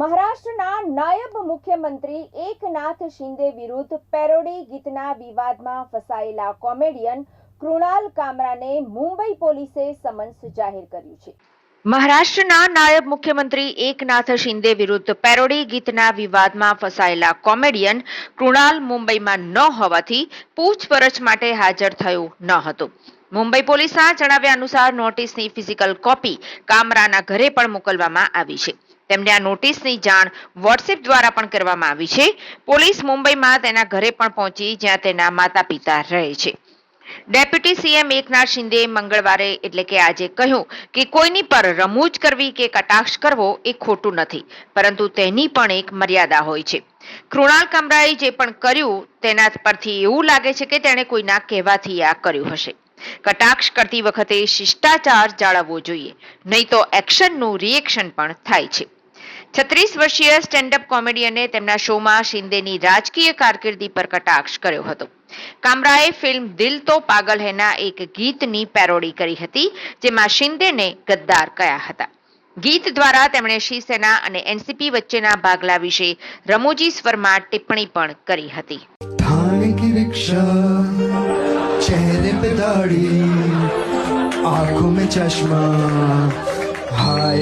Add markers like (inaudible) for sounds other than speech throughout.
મહારાષ્ટ્રના નાયબ મુખ્યમંત્રી એકનાથ શિંદે વિરુદ્ધ પેરોડી ગીતના વિવાદમાં ફસાયેલા કોમેડિયન કૃણાલ કામરાને મુંબઈ પોલીસે સમન્સ જાહેર કર્યું છે. મહારાષ્ટ્રના નાયબ મુખ્યમંત્રી એકનાથ શિંદે વિરુદ્ધ પેરોડી ગીતના વિવાદમાં ફસાયેલા કોમેડિયન કૃણાલ મુંબઈમાં ન હોવાથી પૂછપરછ માટે હાજર થયું ન હતું. મુંબઈ પોલીસના જણાવ્યા અનુસાર નોટિસની ફિઝિકલ કોપી કામરાના ઘરે પણ મોકલવામાં આવી છે. તેમને આ નોટિસની જાણ વોટ્સએપ દ્વારા પણ કરવામાં આવી છે. પોલીસ મુંબઈમાં તેના ઘરે પણ પહોંચી જ્યાં તેના માતા પિતા રહે છે. ડેપ્યુટી સીએમ એકનાથ શિંદેએ મંગળવારે એટલે કે આજે કહ્યું કે કોઈની પર રમૂજ કરવી કે કટાક્ષ કરવો એ ખોટું નથી, પરંતુ તેની પણ એક મર્યાદા હોય છે. કૃણાલ કમરાએ જે પણ કર્યું તેના પરથી એવું લાગે છે કે તેણે કોઈના કહેવાથી આ કર્યું હશે. કટાક્ષ કરતી વખતે શિષ્ટાચાર જાળવવો જોઈએ, નહીં તો એક્શનનું રિએક્શન પણ થાય છે. છત્રીસ વર્ષીય સ્ટેન્ડઅપ કોમેડિયને તેમના શોમાં શિંદેની રાજકીય કારકિર્દી પર કટાક્ષ કર્યો હતો કામરાએ ફિલ્મ દિલ તો પાગલ હેના એક ગીતની પેરોડી કરી હતી જેમાં શિંદેને ગદ્દાર કયા હતા ગીત દ્વારા તેમણે શિવસેના અને એનસીપી વચ્ચેના ભાગલા વિશે રમૂજી સ્વરમાં ટિપ્પણી પણ કરી હતી थाने की रिक्शा चेहरे पे दाढ़ी आंखों में चश्मा हाय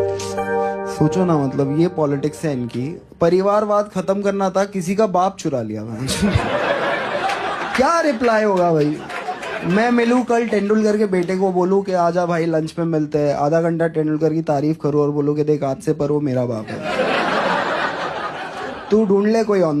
सोचो ना मतलब ये पॉलिटिक्स है इनकी। परिवारवाद खत्म करना था, किसी का बाप चुरा लिया (laughs) क्या रिप्लाई होगा भाई? मैं मिलूं कल तेंदुलकर के बेटे को, बोलूँ कि आजा भाई लंच में मिलते हैं। आधा घंटा तेंदुलकर की तारीफ़ करूँ और बोलूँ कि देख, आज से पर वो मेरा बाप है। तू ढूंढ ले कोई ऑन